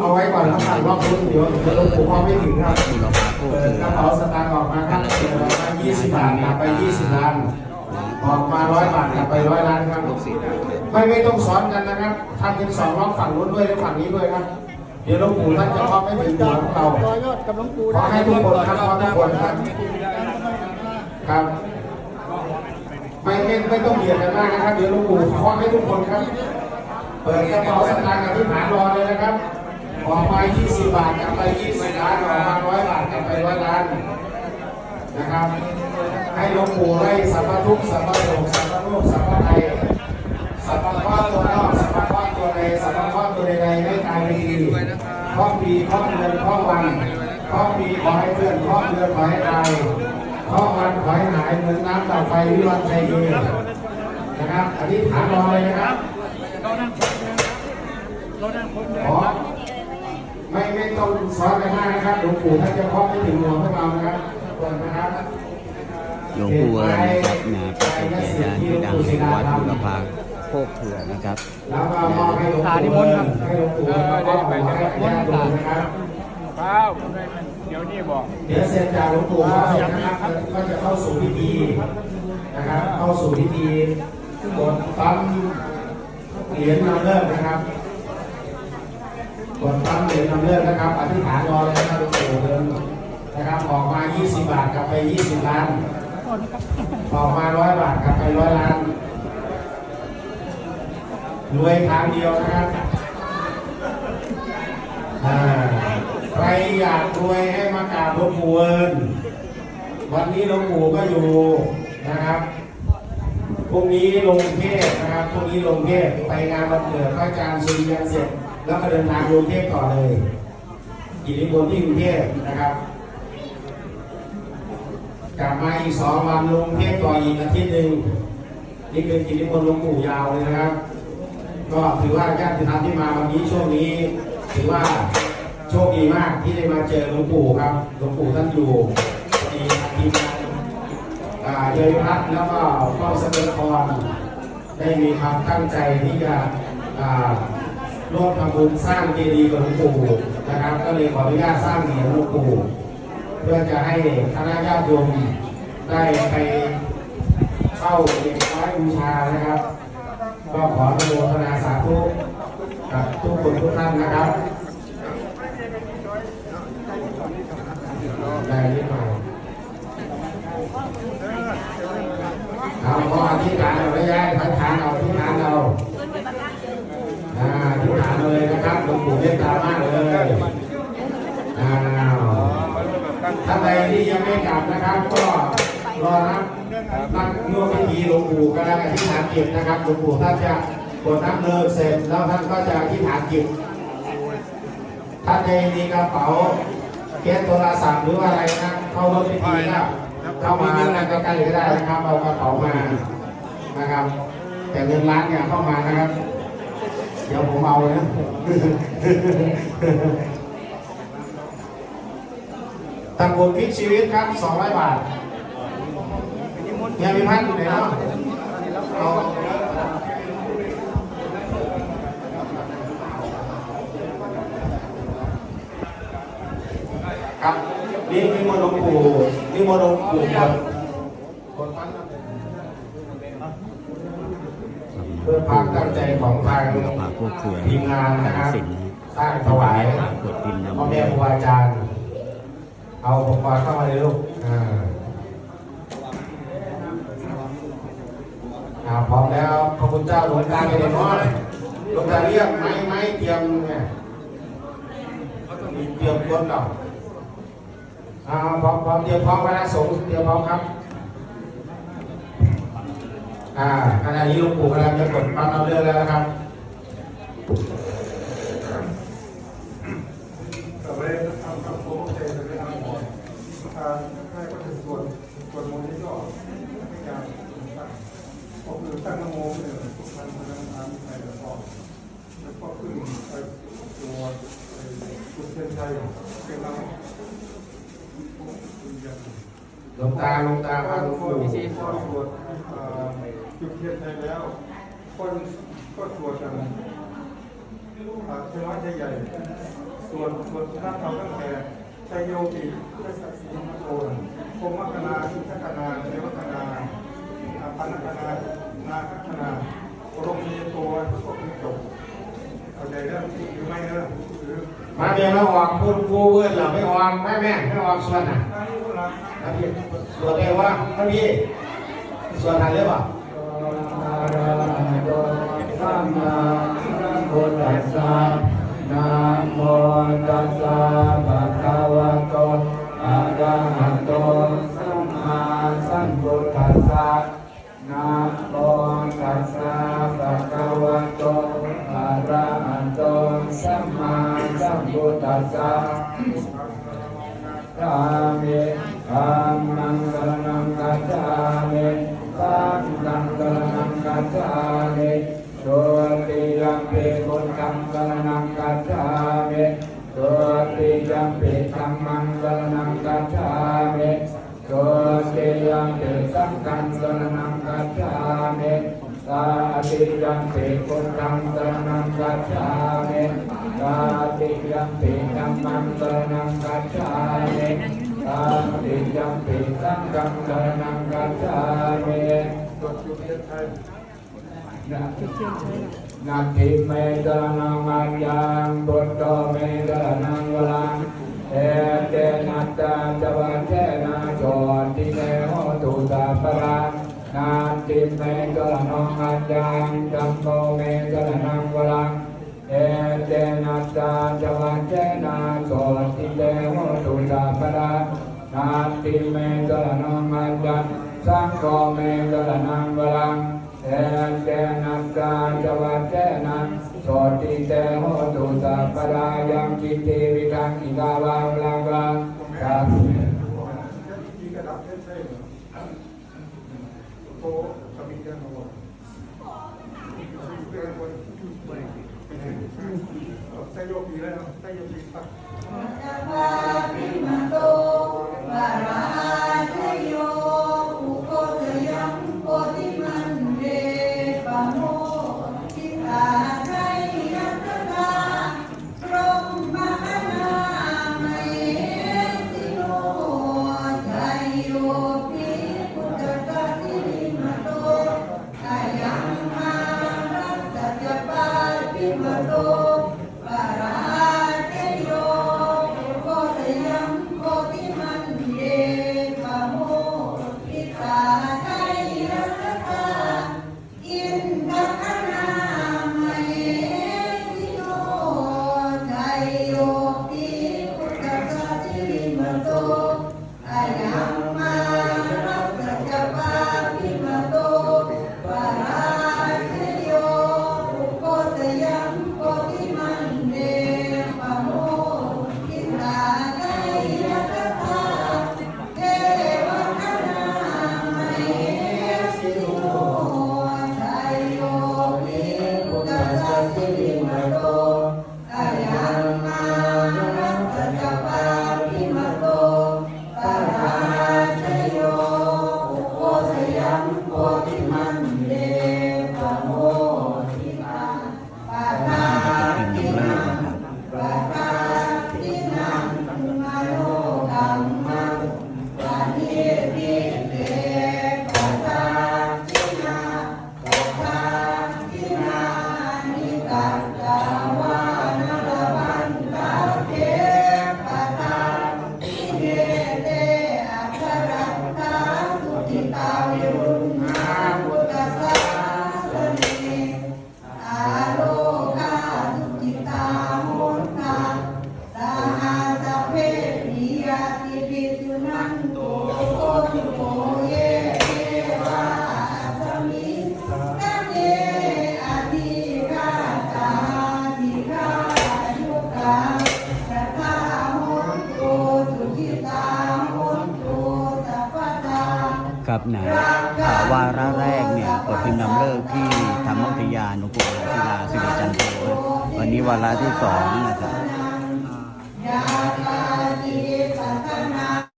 เอาไว้ก่อนครับรอบรุ่นเดี๋ยเดี๋ยวหลวงปู่เขาไม่ถึงครับเปิดกระเป๋าสตางค์ออกมาครับเปิดออกมา20บาทกลับไป 20ล้านออกมาร้อยบาทกลับไปร้อยล้านครับไม่ไม่ต้องสอนกันนะครับทำเป็นสองล็อกฝั่งนู้นด้วยและฝั่งนี้ด้วยครับเดี๋ยวหลวงปู่ท่านจะเคาะไม่ถึงหัวของเราต่อยอดกับหลวงปู่ขอให้ทุกคนครับขอทุกคนครับครับ ไม่ไม่ไม่ต้องเบียดกันมากนะครับ เดี๋ยวหลวงปู่ขอให้ทุกคนครับ เปิดกระเป๋าสตางค์กับที่ฐานรอเลยนะครับ ออกมา 20 บาทกลับไป 20 ล้านออกมาร้อยบาทกลับไปร้อยล้าน นะครับ ให้หลวงปู่ให้สัมภทุกสัมภโศกสัมภโรคสัมภภัยสัมภข้อตัวนอกสัมภข้อตัวในสัมภข้อตัวใดให้ตายไปดีข้อปีข้อเดือนข้อวันข้อปีขอให้เพื่อนข้อเดือนขอให้ตายข้อวันขอให้หายเหมือนน้ำต่อไฟวิวันชัยเยนะครับอธิษฐานรอเลยนะครับขอ ไม่ไม่ต้องซ้อนกันมากนะครับหลวงปู่ท่านจะเคาะไม่ถึงหัวพวกเรานะครับทุกคนนะครับหลวงปู่เอิญนะครับนะเป็นอาจารย์ที่ดังแห่งวัดบุรพาโคกเถือนะครับแล้วก็มอบให้หลวงปู่ให้หลวงปู่แล้วก็มอบให้ญาติโยมนะครับเปล่าเดี๋ยวนี้บอก เดี๋ยวเสร็จจากหลวงปู่ก็เสร็จนะครับก็จะเข้าสู่พิธีนะครับ เข้าสู่พิธีกดปั๊มเหรียญนำเลิกนะครับ กดปั๊มเหรียญนำเลิกนะครับ อธิษฐานรอเลยนะครับหลวงปู่เดินนะครับ ออกมา 20 บาทกลับไป 20 ล้าน ออกมาร้อยบาทกลับไปร้อยล้าน รวยทางเดียวนะครับใครอยากรวยให้มากราบหลวงปู่เอิญวันนี้หลวงปู่ก็อยู่นะครับพรุ่งนี้ลงเทพนะครับพรุ่งนี้ลงเทพไปงานวันเกิดพระอาจารย์สุริยันเสร็จ แล้วก็เดินทางลงเทพต่อเลยกิจนิมนต์ที่กรุงเทพนะครับกลับมาอีกสองวันลงเทพต่ออีกอาทิตย์หนึ่งนี่เป็นกิจนิมนต์หลวงปู่ยาวเลยนะครับ ก็ถือว่าญาติธรรมที่มาวันนี้ช่วงนี้ ถือว่าโชคดีมากที่ได้มาเจอหลวงปู่ครับหลวงปู่ท่านอยู่มีทีมานอ่าเยยพัฒน์แล้วก็พ่อสกลพรได้มีความตั้งใจที่จะอ่า ร่วมทำบุญสร้างเจดีย์กับหลวงปู่นะครับ ก็เลยขออนุญาตสร้างเหรียญหลวงปู่เพื่อจะให้คณะญาติโยมได้ไปเข้าเก็บไว้บูชานะครับ ก็ขออนุโมทนาสาธุกับทุกคนทุกท่านนะครับ ได้นิดหน่อยเอาขออธิษฐานเอาไว้ย้ายอธิษฐานเอาอธิษฐานเอาอ่าอธิษฐานเอาเลยนะครับหลวงปู่เมตตามากเลยอ้าวท่าน ใดที่ยังไม่กลับนะครับ ก็รอรับนักร่วมพิธีหลวงปู่กำลังอธิษฐานจิตนะครับหลวงปู่ท่านจะกดน้ำเลิกเสร็จแล้วท่านก็จะอธิษฐานจิตถ้านในมีกระเป๋าเคสโทรศัพท์หรือว่าอะไรนะเข้ารถพิธีก็เข้ามานั่งใกล้ๆก็ได้นะครับเอากระเป๋ามานะครับ แต่เงินล้านเนี่ยเข้ามานะครับ เดี๋ยวผมเอานะ ตำบุญพลิกชีวิตครับ200 บาทเนี่ยมีพันอยู่ไหนเนาะเอาครับนี่นี่มนต์หลวงปู่นี่มนต์หลวงปู่ครับคนพันครับเพื่อความตั้งใจของทางบุรพาโคกเถือทีมงานนะครับศิลป์สร้างถวายกดพิมพ์นำพ่อแม่ครูอาจารย์ เอาอุปกเข้ามาเลยลูกอ่าอ่าพร้อมแล้วพระคุณเจ้าหลวงตาไปเรียนน้อยหลวงตาเรียกไม้ไม้เตรียมเนี่ยมีเตรียมรถเก่าอ่าพร้อมพร้อมเตรียมพร้อมคณะสงฆ์เตรียมพร้อมครับอ่าขณะนี้หลวงปู่กำลังจะกดปั๊มเอาเรื่องแล้วนะครับ แต่ไม่ได้ทำกับโค้ชเจจะไม่ทำหมด การให้ก็จะส่วนส่วนมนต์นี้ก็เป็นการตั้งก็คือตั้งนโมเนี่ยทุกท่านพนักงานในแล้วก็แล้วก็ขึ้นไปตัวจุดเทียนชัยเป็นเราลงตาลงตาพาลงก็ปู่ก็สวดจุดเทียนชัยแล้วก็ก็สวดกันเทวะใหญ่ส่วนส่วนถ้าเราตั้งแต่ ชัยโยติพุทธศักดิ์ศรีมโตคงมัคคณาสุทธคณาเทวคณาอปันคณานาคคณาโรมีตัวทุกคนจบเข้าใจเรื่องหรือไม่เรื่องมาเดี๋ยวเราออกพูดกูเอื้อนเราไม่ออกแม่แม่ไม่ออกส่วนน่ะถ้าที่พวกเรานะพี่ส่วนเดียวว่าท่านพี่ส่วนไหนเรียกว่าสัมมาสัมพุทธัสสะนะโมตัสสะ ธรรมังสรณังกัจจามิสังฆังสรณังกัจจามิตุติยัมปิพุทธังสรณังกัจจามิตุติยัมปิธัมมังสรณังกัจจามิตุติยัมปิสังฆังสรณังกัจจามิตาติยัมปิพุทธังสรณังกัจจามิตาติยัมปิธัมมังสรณังกัจจามิ ตาติยัมปิสังฆังสรณังกัจจามิจดอยู่เรียนไทยนาทิเมตระนังมัญญังบุตโตเมตระนังวลังเอเตนัตตาจวันเทนาโจติเนโหตุตาปรานาทิเมตระนังมัญญังจัมโมเมตระนังวลังเอเตนัตตาจวันเทนาโจติเนโหตุตาปรา นาทิเมตระนังมัญญังสังโฆเมตระนังวลังเอเจนัสกาจวัจเจนังโสติเตโหตุสัพพรายังกิตติวิทังอิกาวังลังกังสัพเพ่องคนใช้โยกีแล้ว พิ ครับนะอ่าวาระแรกเนี่ยเปิดพิมพ์นำเลิกที่ธรรมอุทยานหลวงปู่ศิลาสิริจันทร์วันนี้วาระที่สองนะครับ